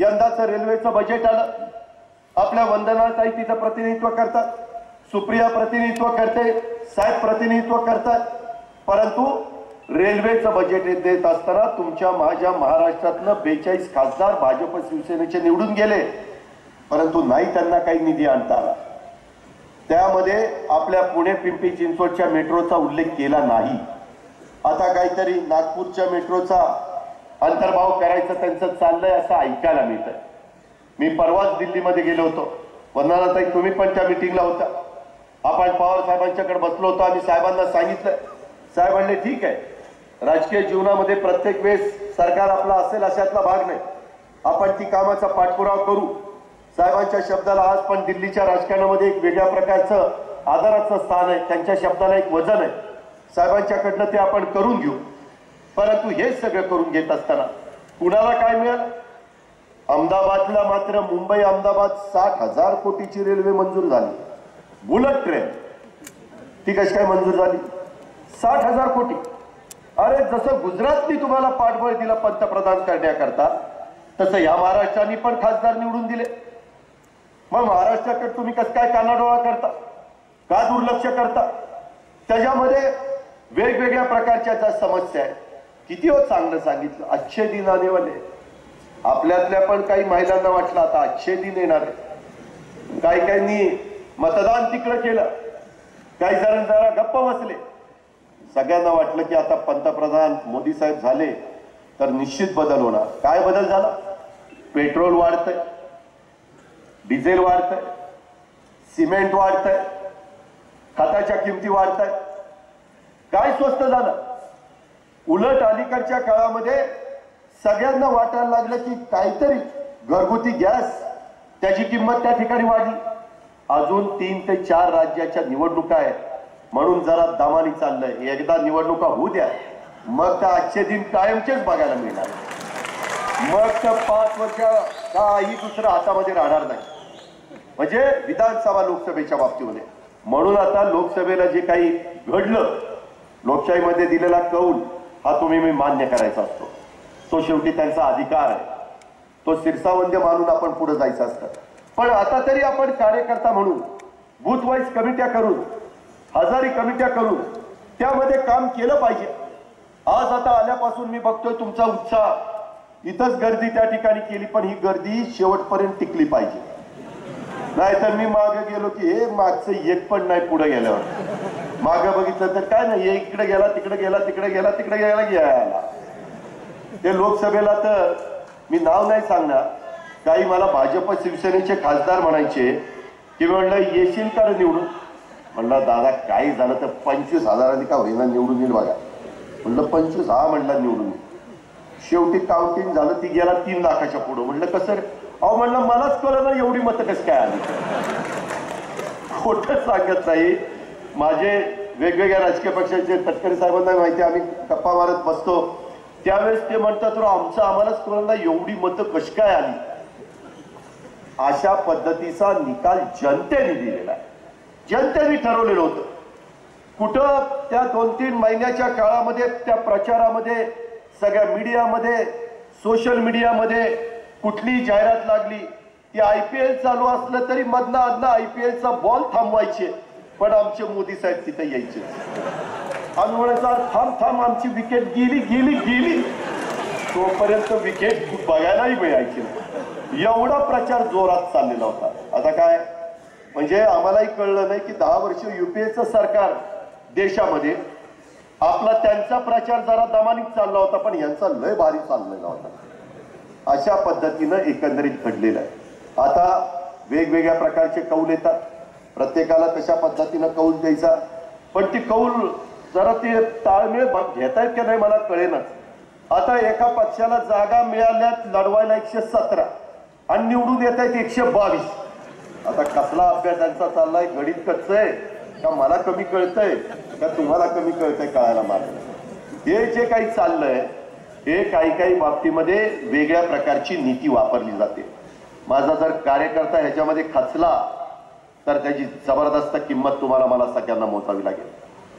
यंदाचं रेल्वेचं बजेट आलं. आपल्या वंदनाताई तिथं प्रतिनिधित्व करतात. सुप्रिया प्रतिनिधित्व करते. साहेब प्रतिनिधित्व करतात. परंतु रेल्वेचं बजेट देत असताना तुमच्या माझ्या महाराष्ट्रातनं बेचाळीस खासदार भाजप शिवसेनेचे निवडून गेले. परंतु नाही त्यांना काही निधी आणता आला. त्यामध्ये आपल्या पुणे पिंपरी चिंचवडच्या मेट्रोचा उल्लेख केला नाही. आता काहीतरी नागपूरच्या मेट्रोचा अंतर्भाव करायचं त्यांचं चाललंय असं ऐकायला मिळत मी परवाच दिल्लीमध्ये गेलो होतो. वंदनाताई तुम्ही पण त्या मिटिंगला होता. आपण पवार साहेबांच्याकडे बसलो होतो आणि साहेबांना सांगितलं साहेब म्हणले ठीक आहे. राजकीय जीवनामध्ये प्रत्येक वेळेस सरकार आपला असेल अशातला भाग नाही. आपण ती कामाचा पाठपुरावा करू. साहेबांच्या शब्दाला आज पण दिल्लीच्या राजकारणामध्ये एक वेगळ्या प्रकारचं आदराचं स्थान आहे. त्यांच्या शब्दाला एक वजन आहे. साहेबांच्याकडनं ते आपण करून घेऊ. परंतु हेच सगळं करून घेत असताना कुणाला काय मिळालं? अहमदाबादला मात्र मुंबई अहमदाबाद साठ हजार कोटीची रेल्वे मंजूर झाली. बुलेट ट्रेन ती कशी काय मंजूर झाली? साठ हजार कोटी. अरे जसं गुजरातनी तुम्हाला पाठबळ दिला पंतप्रधान करण्याकरता तसं या महाराष्ट्राने पण खासदार निवडून दिले. मग महाराष्ट्राकडे तुम्ही कसं काय कानाडोळा करता? का दुर्लक्ष करता? त्याच्यामध्ये वेगवेगळ्या प्रकारच्या ज्या समस्या आहेत किती हो चांगलं सांगितलं? अच्छे दिन आने वाले आपल्यातल्या पण काही महिलांना वाटलं आता अच्छे दिन येणार आहे काही काहींनी मतदान तिकडं केलं. काही जण जरा गप्प बसले. सगळ्यांना वाटलं की आता पंतप्रधान मोदी साहेब झाले तर निश्चित बदल होणार. काय बदल झाला? पेट्रोल वाढतंय डिझेल वाढतंय सिमेंट वाढतंय खताच्या किमती वाढत काय स्वस्त झालं? उलट अलीकडच्या काळामध्ये सगळ्यांना वाटायला लागलं की काहीतरी घरगुती गॅस त्याची किंमत त्या ठिकाणी वाढली. अजून तीन ते चार राज्याच्या निवडणुका आहेत. म्हणून जरा दमानी चाललंय. एकदा निवडणुका होऊ द्या. मग तर आजचे दिन कायमचेच बघायला मिळणार. मग तर पाच वर्ष काही दुसरं हातामध्ये राहणार नाही. म्हणजे विधानसभा लोकसभेच्या बाबतीमध्ये. म्हणून आता लोकसभेला जे काही घडलं लोकशाहीमध्ये दिलेला कौल हा तुम्ही मी मान्य करायचा असतो. तो शेवटी त्यांचा अधिकार आहे. तो शिरसावंद्य मानून आपण पुढे जायचं असतं. पण आता तरी आपण कार्यकर्ता म्हणून बूथ वाईज कमिट्या करून हजारी कमिट्या करून त्यामध्ये काम केलं पाहिजे. आज आता आल्यापासून मी बघतोय तुमचा उत्साह. इथंच गर्दी त्या ठिकाणी केली पण ही गर्दी शेवटपर्यंत टिकली पाहिजे. नाहीतर मी मागे गेलो की हे मागचं एक पण नाही पुढे गेल्यावर. माग बघितलं तर काय नाही इकडे गेला तिकडे गेला तिकडे गेला तिकडे गेला गेला. ते लोकसभेला तर मी नाव नाही सांगणार. काही मला भाजप शिवसेनेचे खासदार म्हणायचे की म्हणलं येशील का निवडून? म्हणलं दादा काही झालं तर पंचवीस हजारांनी का होईना निवडून येईल बघा. म्हणलं पंचवीस हा म्हणला निवडून शेवटी काउंटिंग झालं ती गेला तीन लाखाच्या पुढं. म्हणलं कसं रे? अहो म्हणलं मलाच कळलं ना एवढी मतं कसं काय आली? खोटं सांगत नाही. माझे वेगवेगळ्या राजकीय पक्षाचे तटकरे साहेबांना माहिती आम्ही गप्पा मारत बसतो. त्यावेळेस ते म्हणतात "राव, आमचं आम्हालाच कोणाला एवढी मतं कशी काय आली? अशा पद्धतीचा निकाल जनतेने दिलेला आहे. जनतेने ठरवलेलं होतं. कुठं त्या दोन तीन महिन्याच्या काळामध्ये त्या प्रचारामध्ये सगळ्या मीडियामध्ये सोशल मीडियामध्ये कुठली जाहिरात लागली ती आय पी एल चालू असलं तरी मधनं अधनं आय पी एलचा बॉल थांबवायचे. पण आमचे मोदी साहेब तिथे यायचे. आणि म्हणायचं थांब थांब आमची विकेट गेली गेली गेली. तोपर्यंत विकेट बघायलाही मिळायची. नाही. एवढा प्रचार जोरात चाललेला होता. आता काय? म्हणजे आम्हालाही कळलं नाही की दहा वर्ष युपीएचं सरकार देशामध्ये आपला त्यांचा प्रचार जरा दमानीत चालला होता पण यांचा लय भारी चाललेला होता. अशा पद्धतीनं एकंदरीत घडलेलं आहे. आता वेगवेगळ्या प्रकारचे कौल येतात. प्रत्येकाला तशा पद्धतीनं कौल द्यायचा. पण ती कौल जरा ती ताळमेळ ब- घेतायत का नाही मला कळेना. आता एका पक्षाला जागा मिळाल्यात लढवायला एकशे सतरा आणि निवडून येत आहेत एकशे बावीस. आता कसला अभ्यास त्यांचा चाललाय? गणित कच्च आहे. का मला कमी कळतंय? का तुम्हाला कमी कळतंय कळायला मार्ग हे जे काही चाललंय हे काही काही बाबतीमध्ये वेगळ्या प्रकारची नीती वापरली जाते. माझा जर कार्यकर्ता ह्याच्यामध्ये खचला तर त्याची जबरदस्त किंमत तुम्हाला मला सगळ्यांना मोजावी लागेल.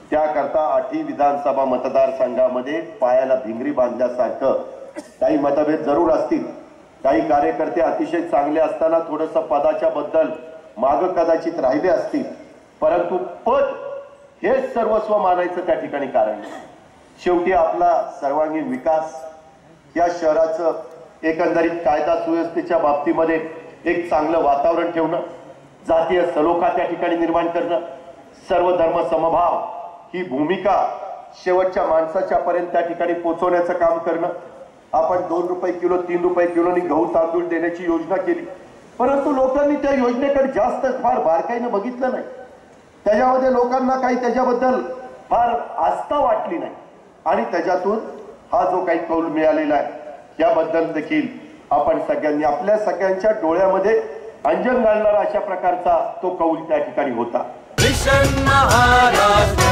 त्याकरता आठी विधानसभा मतदारसंघामध्ये पायाला भिंगरी बांधल्यासारखं काही मतभेद जरूर असतील. काही कार्यकर्ते अतिशय चांगले असताना थोडस पदाच्या बद्दल माग कदाचित राहिले असतील. परंतु पद हेच सर्वस्व मानायचं त्या ठिकाणी कारण आहे. शेवटी आपला सर्वांगीण विकास या शहराचं एकंदरीत कायदा सुव्यवस्थेच्या बाबतीमध्ये एक चांगलं वातावरण ठेवणं जातीय सलोखा त्या ठिकाणी निर्माण करणं सर्व धर्म समभाव ही भूमिका शेवटच्या माणसाच्या पर्यंत त्या ठिकाणी पोहोचवण्याचं काम करणं. आपण दोन रुपये किलो तीन रुपये किलोनी गहू तांदूळ देण्याची योजना केली. परंतु लोकांनी त्या योजनेकडे जास्त फार बारकाईनं बघितलं नाही. त्याच्यामध्ये लोकांना काही त्याच्याबद्दल फार आस्था वाटली नाही. आणि त्याच्यातून हा जो काही कौल मिळालेला आहे याबद्दल देखील आपण सगळ्यांनी आपल्या सगळ्यांच्या डोळ्यामध्ये अंजन घालणारा अशा प्रकारचा तो कौल त्या ठिकाणी होता. मिशन महाराष्ट्र